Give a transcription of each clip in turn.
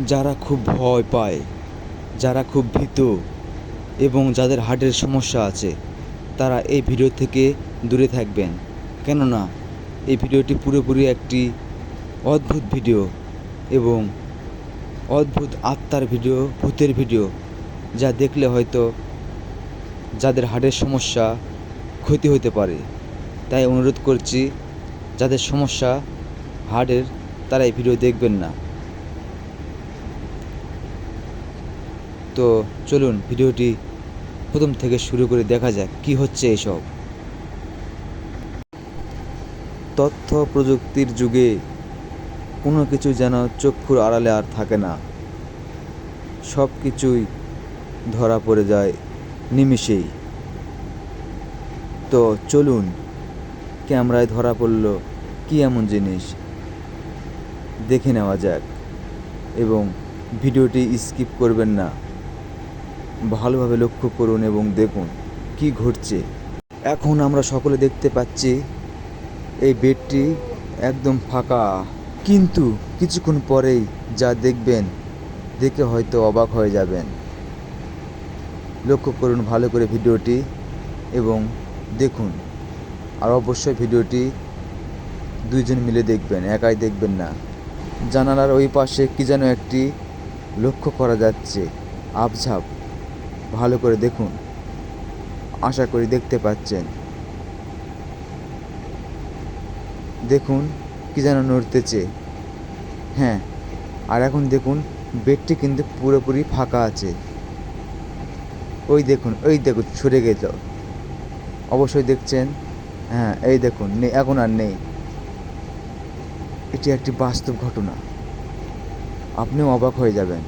যারা খুব ভয় পায়, যারা খুব ভীত এবং যাদের হার্টের সমস্যা আছে, তারা এই ভিডিও থেকে দূরে থাকবেন। কেননা, এই ভিডিওটি পুরোপুরি একটি অদ্ভুত ভিডিও এবং অদ্ভুত আত্মার ভিডিও, ভূতের ভিডিও, যা দেখলে হয়তো যাদের হার্টের সমস্যা ক্ষতি হতে পারে। তাই অনুরোধ করছি, যাদের সমস্যা হার্টের, তারা এই ভিডিও দেখবেন না। তো চলুন ভিডিওটি প্রথম থেকে শুরু করে দেখা যাক কি হচ্ছে এসব। তথ্য প্রযুক্তির যুগে কোনো কিছু যেন চক্ষুর আড়ালে আর থাকে না। সব কিছুই ধরা পড়ে যায় নিমিষেই। তো চলুন, ক্যামেরায় ধরা পড়ল কি এমন জিনিস? দেখে নেওয়া যাক এবং ভিডিওটি স্কিপ করবেন না। ভালোভাবে লক্ষ্য করুন এবং দেখুন কি ঘটছে। এখন আমরা সকলে দেখতে পাচ্ছি এই বেডটি একদম ফাঁকা। কিন্তু কিছুক্ষণ পরেই যা দেখবেন, দেখে হয়তো অবাক হয়ে যাবেন। লক্ষ্য করুন ভালো করে ভিডিওটি এবং দেখুন। আর অবশ্যই ভিডিওটি দুইজন মিলে দেখবেন, একাই দেখবেন না। জানালার ওই পাশে কি যেন একটি লক্ষ্য করা যাচ্ছে আবঝাপ ভালো করে দেখুন। আশা করি দেখতে পাচ্ছেন। দেখুন কি যেন নড়তেছে। হ্যাঁ আর এখন দেখুন বেডটি কিন্তু পুরোপুরি ফাঁকা আছে। ওই দেখুন ওই দেখুন, সরে গেল। অবশ্যই দেখছেন? হ্যাঁ এই দেখুন, নেই, এখন আর নেই। এটি একটি বাস্তব ঘটনা। আপনিও অবাক হয়ে যাবেন।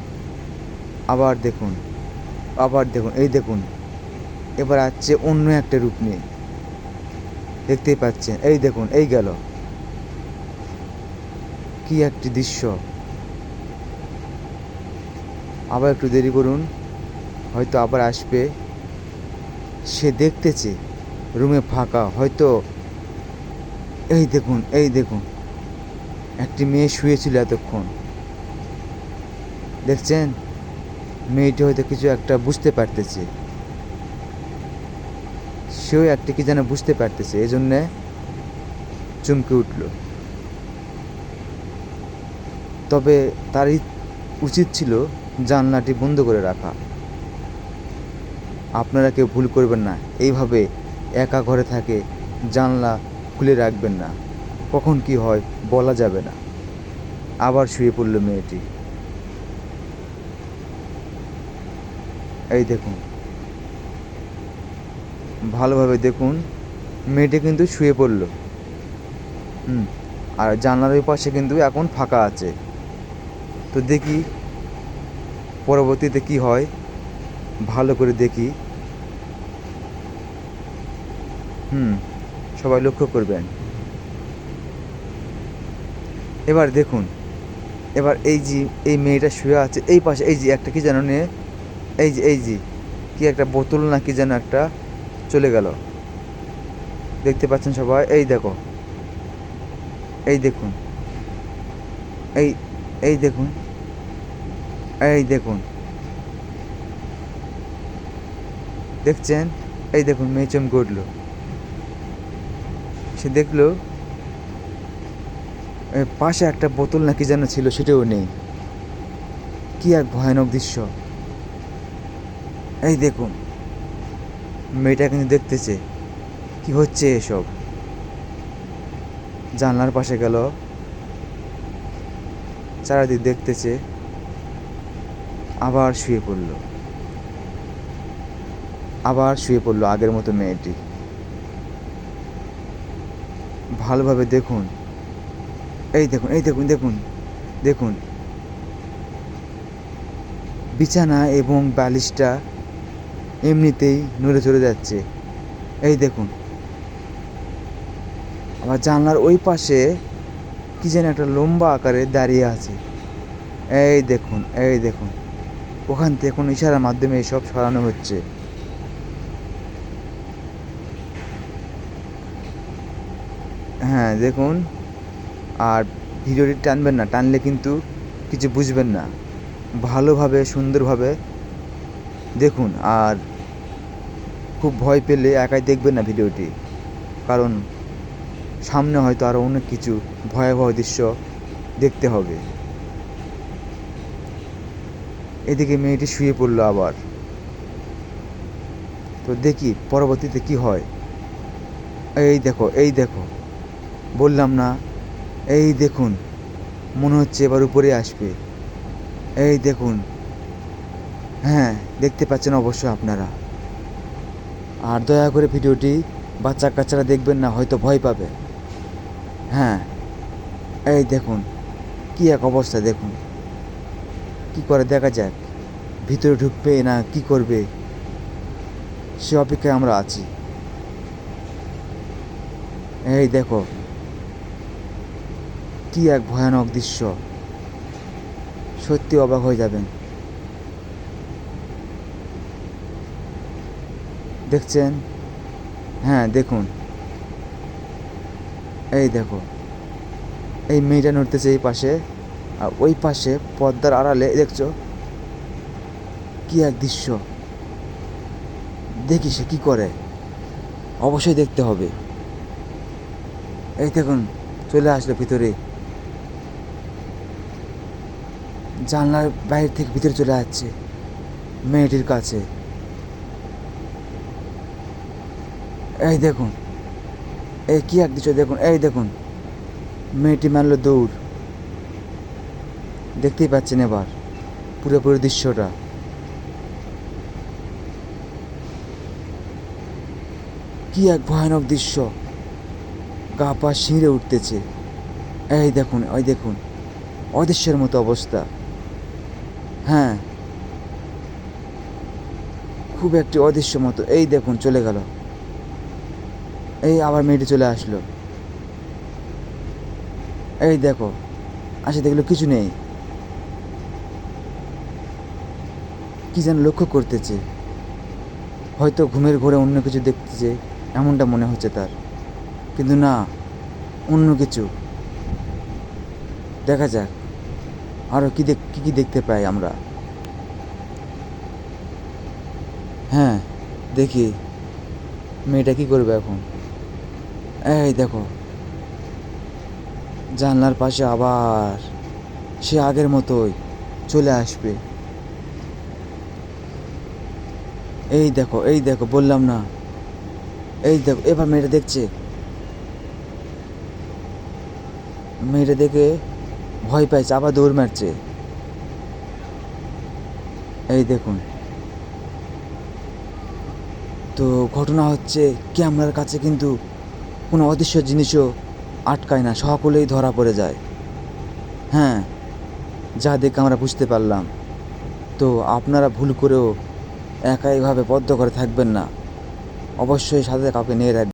আবার দেখুন। আবার দেখুন, এই দেখুন। এবার আসছে অন্য একটা রূপ নিয়ে। দেখতেই পাচ্ছেন, এই দেখুন, এই গেল। কি একটি দৃশ্য। আবার একটু দেরি করুন, হয়তো আবার আসবে। সে দেখতেছে, রুমে ফাঁকা, হয়তো এই দেখুন এই দেখুন। একটি মেয়ে শুয়েছিল এতক্ষণ। দেখছেন? মেয়েটি হয়তো কিছু একটা বুঝতে পারতেছে। সেও একটা কি যেন বুঝতে পারতেছে এই জন্যে চমকে উঠল। তবে তারই উচিত ছিল জানলাটি বন্ধ করে রাখা। আপনারা কেউ ভুল করবেন না, এইভাবে একা ঘরে থাকে জানলা খুলে রাখবেন না। কখন কি হয় বলা যাবে না। আবার শুয়ে পড়ল মেয়েটি। এই দেখুন। ভালোভাবে দেখুন, মেয়েটি কিন্তু শুয়ে পড়ল। হুম, আর জানলার ওই পাশে কিন্তু এখন ফাঁকা আছে। তো দেখি পরবর্তীতে কি হয়। ভালো করে দেখি। হুম, সবাই লক্ষ্য করবেন। এবার দেখুন, এবার এই যে, এই মেয়েটা শুয়ে আছে, এই পাশে, এই যে একটা কি যেন নিয়ে এই যে এই যে, কি একটা বোতল না কি যেন একটা চলে গেল। দেখতে পাচ্ছেন সবাই? এই দেখো। এই দেখুন। এই এই দেখুন। এই দেখুন। দেখছেন? এই দেখুন, মেয়ে চমকে উঠল সে দেখল পাশে একটা বোতল নাকি যেন ছিল, সেটাও নেই। কি এক ভয়ানক দৃশ্য। এই দেখুন, মেয়েটা কিন্তু দেখতেছে কি হচ্ছে এসব। জানলার পাশে গেল, চারিদিক দেখতেছে, আবার শুয়ে পড়ল। আবার শুয়ে পড়ল আগের মতো মেয়েটি। ভালোভাবে দেখুন, এই দেখুন এই দেখুন দেখুন দেখুন। বিছানা এবং বালিশটা এমনিতেই নড়ে চড়ে যাচ্ছে। এই দেখুন। আবার জানলার ওই পাশে কি যেন একটা লম্বা আকারে দাঁড়িয়ে আছে। এই দেখুন এই দেখুন। ওখান থেকে এখন ইশারার মাধ্যমে এসব সরানো হচ্ছে। হ্যাঁ দেখুন। আর ভিডিওটি টানবেন না, টানলে কিন্তু কিছু বুঝবেন না। ভালোভাবে, সুন্দরভাবে দেখুন, আর খুব ভয় পেলে একাই দেখবেন না ভিডিওটি। কারণ সামনে হয়তো আরও অনেক কিছু ভয়াবহ দৃশ্য দেখতে হবে। এদিকে মেয়েটি শুয়ে পড়ল আবার। তো দেখি পরবর্তীতে কি হয়। এই দেখো এই দেখো। বললাম না, এই দেখুন, মনে হচ্ছে এবার উপরে আসবে। এই দেখুন হ্যাঁ দেখতে পাচ্ছেন অবশ্য আপনারা। আর দয়া করে ভিডিওটি বাচ্চা কাচ্চারা দেখবেন না, হয়তো ভয় পাবে। হ্যাঁ এই দেখুন, কি এক অবস্থা দেখুন। কি করে দেখা যাক, ভিতরে ঢুকবে না, কি করবে? সে অপেক্ষায় আমরা আছি। এই দেখো, কি এক ভয়ানক দৃশ্য। সত্যি অবাক হয়ে যাবেন। দেখছেন? হ্যাঁ দেখুন। এই দেখো। এই মেয়েটা নড়তেছে এই পাশে। আর ওই পাশে পর্দার আড়ালে দেখছ? কি এক দৃশ্য। দেখি সে কি করে। অবশ্যই দেখতে হবে। এই দেখুন, চলে আসলো ভিতরে। জানলার বাইরে থেকে ভিতরে চলে যাচ্ছে মেয়েটির কাছে। এই দেখুন। এই কি এক দৃশ্য দেখুন? এই দেখুন। মেয়েটি মারল দৌড়। দেখতেই পাচ্ছেন এবার পুরোপুরি দৃশ্যটা। কি এক ভয়ানক দৃশ্য। গা পা শিঁড়ে উঠতেছে। এই দেখুন, ওই দেখুন। অদৃশ্যের মতো অবস্থা। হ্যাঁ। খুব একটি অদৃশ্য মতো। এই দেখুন, চলে গেল। এই আবার মেয়েটি চলে আসলো। এই দেখো, আসে দেখল কিছু নেই। কি যেন লক্ষ্য করতেছে। হয়তো ঘুমের ঘোরে অন্য কিছু দেখতেছে, এমনটা মনে হচ্ছে তার। কিন্তু না, অন্য কিছু। দেখা যাক আরও কী দেখ কী কী দেখতে পাই আমরা। হ্যাঁ দেখি, মেয়েটা কী করবে এখন? এই দেখো, জানলার পাশে আবার সে আগের মতোই চলে আসবে। এই দেখো এই দেখো, বললাম না। এই দেখো, এবার মেয়েটা দেখছে। মেয়েটা দেখে ভয় পাইছে, আবার দৌড় মারছে। এই দেখুন। তো ঘটনা হচ্ছে ক্যামেরার কাছে কিন্তু কোনো অদৃশ্য জিনিসও আটকায় না সকলেই ধরা পড়ে যায়। হ্যাঁ যা দেখে আমরা বুঝতে পারলাম। তো আপনারা ভুল করেও একা এভাবে বদ্ধ করে থাকবেন না। অবশ্যই সাথে কাউকে নিয়ে রাখবেন